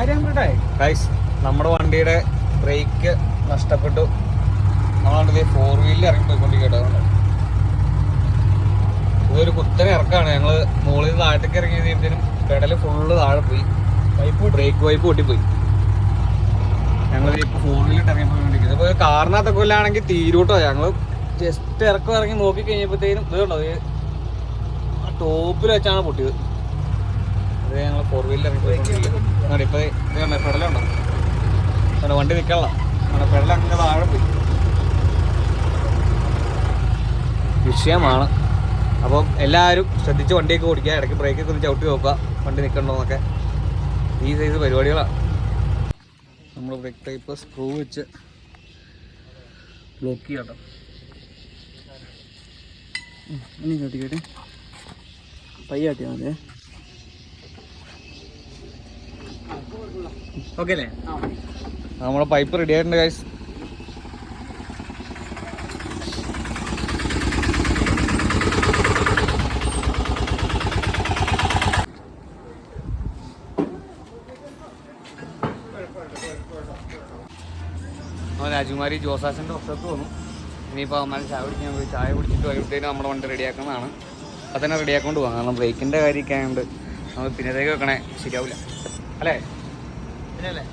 Guys നമ്മുടെ വണ്ടിയുടെ break നഷ്ടപ്പെട്ടു. നമ്മളാണ് ഫോർ വീലിൽ ഇറങ്ങി പോയിക്കൊണ്ടിരിക്കട്ടോ ഇതൊരു കുത്തന ഇറക്കാണ്. ഞങ്ങൾ മുകളിൽ നിന്ന് താഴത്തേക്ക് ഇറങ്ങി കഴിയുമ്പോഴത്തേനും പെടൽ ഫുള്ള് താഴെ പോയി. വൈപ്പ് ബ്രേക്ക് പൈപ്പ് പൊട്ടിപ്പോയി. ഞങ്ങൾ ഇപ്പൊ ഫോർ വീലിൽ ഇറങ്ങി പോയിക്കൊണ്ടിരിക്കുന്നത് ഇപ്പൊ കാറിനകത്തൊക്കെ കൊല്ലാണെങ്കിൽ തീരൂട്ടോ. ഞങ്ങൾ ജസ്റ്റ് ഇറക്കം ഇറങ്ങി നോക്കി കഴിഞ്ഞപ്പോഴത്തേനും ഇതുണ്ടോ? ഇത് ആ ടോപ്പിൽ വെച്ചാണ് പൊട്ടിയത്. ഫോർ വീലർ ഇപ്പൊ ഇത് കണ്ടോ പെടലുണ്ടോ അവിടെ വണ്ടി നിൽക്കണല്ലോ അവിടെ അങ്ങനെ താഴെ പോയി. വിഷയമാണ്. അപ്പം എല്ലാവരും ശ്രദ്ധിച്ച് വണ്ടിയൊക്കെ ഓടിക്കുക ഇടയ്ക്ക് ബ്രേക്കൊക്കെ ഒന്ന് ചവിട്ടി നോക്കുക വണ്ടി നിൽക്കണ്ടോന്നൊക്കെ ഈ സൈസ് പരിപാടികളാണ്. നമ്മൾ ബ്രേക്ക് ടൈപ്പ് സ്ക്രൂ വെച്ച് ബ്ലോക്ക് ചെയ്യാട്ടോ കേട്ടോ. ഇനി കേട്ടിക്കട്ടെ പയ്യ കാട്ടിയാ മതി ഓക്കെ അല്ലേ? നമ്മുടെ പൈപ്പ് റെഡി ആയിട്ടുണ്ട് ഗൈസ് രാജകുമാരി ജോസാസിന്റെ ഒപ്പത്ത് വന്നു. ഇനിയിപ്പോൾ അമ്മ ചായ കുടിക്കാൻ പോയി. ചായ കുടിച്ചിട്ട് വരുമ്പോഴത്തേക്കും നമ്മുടെ വണ്ടി റെഡിയാക്കുന്നതാണ് അത് തന്നെ റെഡിയാക്കൊണ്ട് പോകാം. കാരണം ബ്രേക്കിന്റെ കാര്യമൊക്കെ ആയതുകൊണ്ട് നമ്മൾ പിന്നത്തേക്ക് വെക്കണേ. ശരിയാവില്ല അല്ലേ? പിന്നല്ലേ